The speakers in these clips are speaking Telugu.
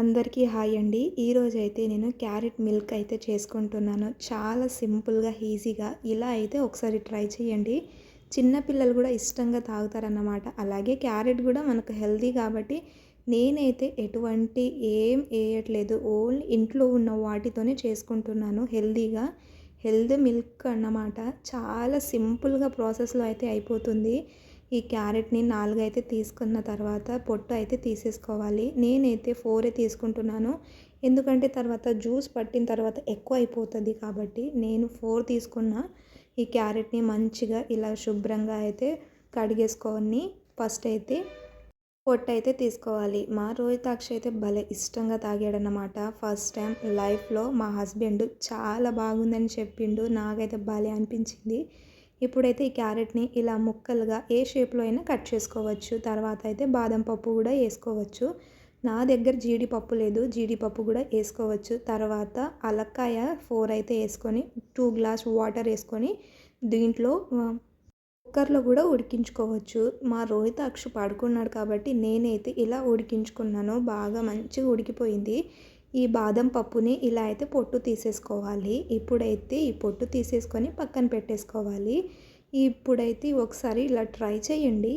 అందరికీ హాయ్ అండి. ఈరోజు అయితే నేను క్యారెట్ మిల్క్ అయితే చేసుకుంటున్నాను. చాలా సింపుల్గా ఈజీగా ఇలా అయితే ఒకసారి ట్రై చేయండి. చిన్నపిల్లలు కూడా ఇష్టంగా తాగుతారన్నమాట. అలాగే క్యారెట్ కూడా మనకు హెల్దీ కాబట్టి నేనైతే ఎటువంటి ఏం వేయట్లేదు. ఓన్లీ ఇంట్లో ఉన్న వాటితోనే చేసుకుంటున్నాను హెల్తీగా. హెల్దీ మిల్క్ అన్నమాట. చాలా సింపుల్గా ప్రాసెస్లో అయితే అయిపోతుంది. ఈ క్యారెట్ని నాలుగైతే తీసుకున్న తర్వాత పొట్టు అయితే తీసేసుకోవాలి. నేనైతే ఫోరే తీసుకుంటున్నాను. ఎందుకంటే తర్వాత జ్యూస్ పట్టిన తర్వాత ఎక్కువ అయిపోతుంది కాబట్టి నేను ఫోర్ తీసుకున్న. ఈ క్యారెట్ని మంచిగా ఇలా శుభ్రంగా అయితే కడిగేసుకొని ఫస్ట్ అయితే పొట్టు అయితే తీసుకోవాలి. మా రోహితాక్ష అయితే భలే ఇష్టంగా తాగాడనమాట ఫస్ట్ టైం లైఫ్లో మా హస్బెండ్ చాలా బాగుందని చెప్పిండు. నాకైతే భలే అనిపించింది. ఇప్పుడైతే ఈ క్యారెట్ని ఇలా ముక్కలుగా ఏ షేప్లో అయినా కట్ చేసుకోవచ్చు. తర్వాత అయితే బాదం పప్పు కూడా వేసుకోవచ్చు. నా దగ్గర జీడిపప్పు లేదు. జీడిపప్పు కూడా వేసుకోవచ్చు. తర్వాత అలక్కాయ ఫోర్ అయితే వేసుకొని టూ గ్లాస్ వాటర్ వేసుకొని దీంట్లో కుక్కర్లో కూడా ఉడికించుకోవచ్చు. మా రోహిత అక్షు పడుకున్నాడు కాబట్టి నేనైతే ఇలా ఉడికించుకున్నాను. బాగా మంచిగా ఉడికిపోయింది. ఈ బాదం పప్పుని ఇలా అయితే పొట్టు తీసేసుకోవాలి. ఇప్పుడైతే ఈ పొట్టు తీసేసుకొని పక్కన పెట్టేసుకోవాలి. ఇప్పుడైతే ఒకసారి ఇలా ట్రై చేయండి.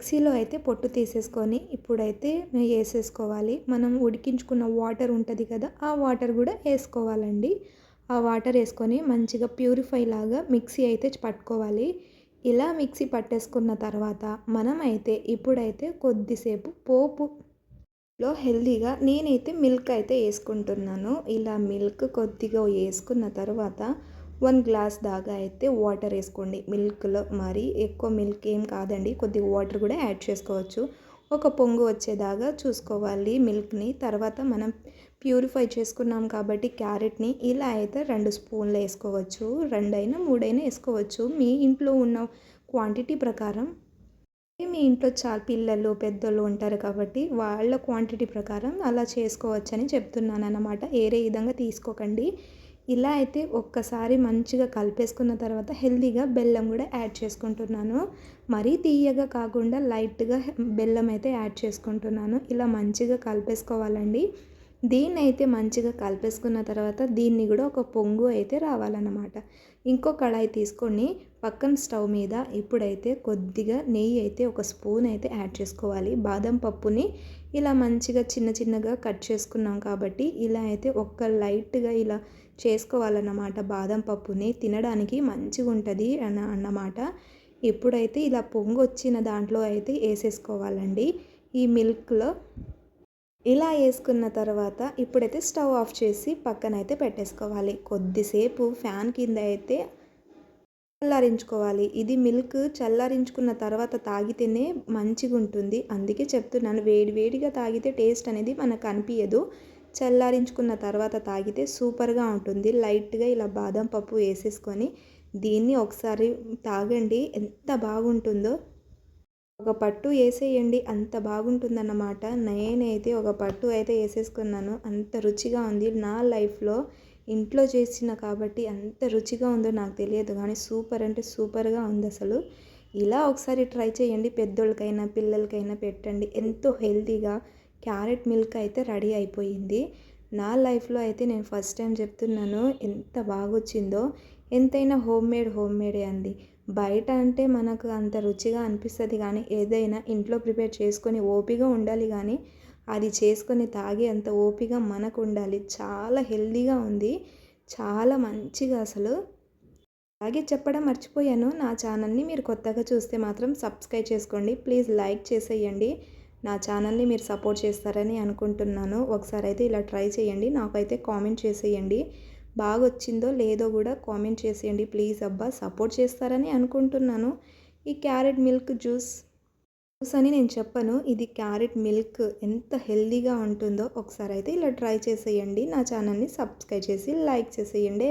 మిక్సీలో అయితే పొట్టు తీసేసుకొని ఇప్పుడైతే వేసేసుకోవాలి. మనం ఉడికించుకున్న వాటర్ ఉంటుంది కదా ఆ వాటర్ కూడా వేసుకోవాలండి. ఆ వాటర్ వేసుకొని మంచిగా ప్యూరిఫై లాగా మిక్సీ అయితే పట్టుకోవాలి. ఇలా మిక్సీ పట్టేసుకున్న తర్వాత మనం అయితే ఇప్పుడైతే కొద్దిసేపు పోపు లో హెల్దీగా నేనైతే మిల్క్ అయితే వేసుకుంటున్నాను. ఇలా మిల్క్ కొద్దిగా వేసుకున్న తర్వాత వన్ గ్లాస్ దాకా అయితే వాటర్ వేసుకోండి. మిల్క్లో మరి ఎక్కువ మిల్క్ ఏం కాదండి. కొద్దిగా వాటర్ కూడా యాడ్ చేసుకోవచ్చు. ఒక పొంగు వచ్చేదాకా చూసుకోవాలి మిల్క్ని. తర్వాత మనం ప్యూరిఫై చేసుకున్నాం కాబట్టి క్యారెట్ని ఇలా అయితే రెండు స్పూన్లు వేసుకోవచ్చు. రెండైనా మూడైనా వేసుకోవచ్చు. మీ ఇంట్లో ఉన్న క్వాంటిటీ ప్రకారం మీ ఇంట్లో చాలా పిల్లలు పెద్దోళ్ళు ఉంటారు కాబట్టి వాళ్ళ క్వాంటిటీ ప్రకారం అలా చేసుకోవచ్చని చెప్తున్నాను అన్నమాట వేరే విధంగా తీసుకోకండి. ఇలా అయితే ఒక్కసారి మంచిగా కలిపేసుకున్న తర్వాత హెల్దీగా బెల్లం కూడా యాడ్ చేసుకుంటున్నాను. మరీ తీయగా కాకుండా లైట్గా బెల్లం అయితే యాడ్ చేసుకుంటున్నాను. ఇలా మంచిగా కలిపేసుకోవాలండి. దీన్ని అయితే మంచిగా కలిపేసుకున్న తర్వాత దీన్ని కూడా ఒక పొంగు అయితే రావాలన్నమాట. ఇంకో కళాయి తీసుకొని పక్కన స్టవ్ మీద ఇప్పుడైతే కొద్దిగా నెయ్యి అయితే ఒక స్పూన్ అయితే యాడ్ చేసుకోవాలి. బాదం పప్పుని ఇలా మంచిగా చిన్న చిన్నగా కట్ చేసుకున్నాం కాబట్టి ఇలా అయితే ఒక్క లైట్గా ఇలా చేసుకోవాలన్నమాట బాదం పప్పుని. తినడానికి మంచిగా ఉంటుంది అన్న అన్నమాట. ఇప్పుడైతే ఇలా పొంగు వచ్చిన దాంట్లో అయితే వేసేసుకోవాలండి. ఈ మిల్క్లో ఇలా వేసుకున్న తర్వాత ఇప్పుడైతే స్టవ్ ఆఫ్ చేసి పక్కన అయితే పెట్టేసుకోవాలి. కొద్దిసేపు ఫ్యాన్ కింద అయితే చల్లారించుకోవాలి. ఇది మిల్క్ చల్లారించుకున్న తర్వాత తాగితేనే మంచిగా ఉంటుంది అందుకే చెప్తున్నాను వేడి వేడిగా తాగితే టేస్ట్ అనేది మనకు అనిపించదు చల్లారించుకున్న తర్వాత తాగితే సూపర్గా ఉంటుంది. లైట్గా ఇలా బాదం పప్పు వేసేసుకొని దీన్ని ఒకసారి తాగండి. ఎంత బాగుంటుందో ఒక పట్టు వేసేయండి అంత బాగుంటుందన్నమాట. నేనైతే ఒక పట్టు అయితే వేసేసుకున్నాను అంత రుచిగా ఉంది. నా లైఫ్లో ఇంట్లో చేసిన కాబట్టి అంత రుచిగా ఉందో నాకు తెలియదు. కానీ సూపర్ అంటే సూపర్గా ఉంది అసలు. ఇలా ఒకసారి ట్రై చేయండి. పెద్దోళ్ళకైనా పిల్లలకైనా పెట్టండి. ఎంతో హెల్తీగా క్యారెట్ మిల్క్ అయితే రెడీ అయిపోయింది. నా లైఫ్లో అయితే నేను ఫస్ట్ టైం చెప్తున్నాను. ఎంత బాగొచ్చిందో. ఎంతైనా హోమ్ మేడ్ హోమ్ మేడే అండి బయట అంటే మనకు అంత రుచిగా అనిపిస్తుంది కానీ ఏదైనా ఇంట్లో ప్రిపేర్ చేసుకొని ఓపిగా ఉండాలి కానీ అది చేసుకొని తాగే అంత ఓపిక మనకు ఉండాలి చాలా హెల్దీగా ఉంది. చాలా మంచిగా అసలు. అలాగే చెప్పడం మర్చిపోయాను. నా ఛానల్ని మీరు కొత్తగా చూస్తే మాత్రం సబ్స్క్రైబ్ చేసుకోండి. ప్లీజ్ లైక్ చేసేయండి. నా ఛానల్ని మీరు సపోర్ట్ చేస్తారని అనుకుంటున్నాను. ఒకసారి అయితే ఇలా ట్రై చేయండి. నాకైతే కామెంట్ చేసేయండి. బాగా వచ్చిందో లేదో కూడా కామెంట్ చేసేయండి. ప్లీజ్ అబ్బా సపోర్ట్ చేస్తారని అనుకుంటున్నాను. ఈ క్యారెట్ మిల్క్ జ్యూస్ జ్యూస్ అని నేను చెప్పను. ఇది క్యారెట్ మిల్క్ ఎంత హెల్దీగా ఉంటుందో ఒకసారి అయితే ఇలా ట్రై చేసేయండి. నా ఛానల్ని సబ్స్క్రైబ్ చేసి లైక్ చేసేయండి.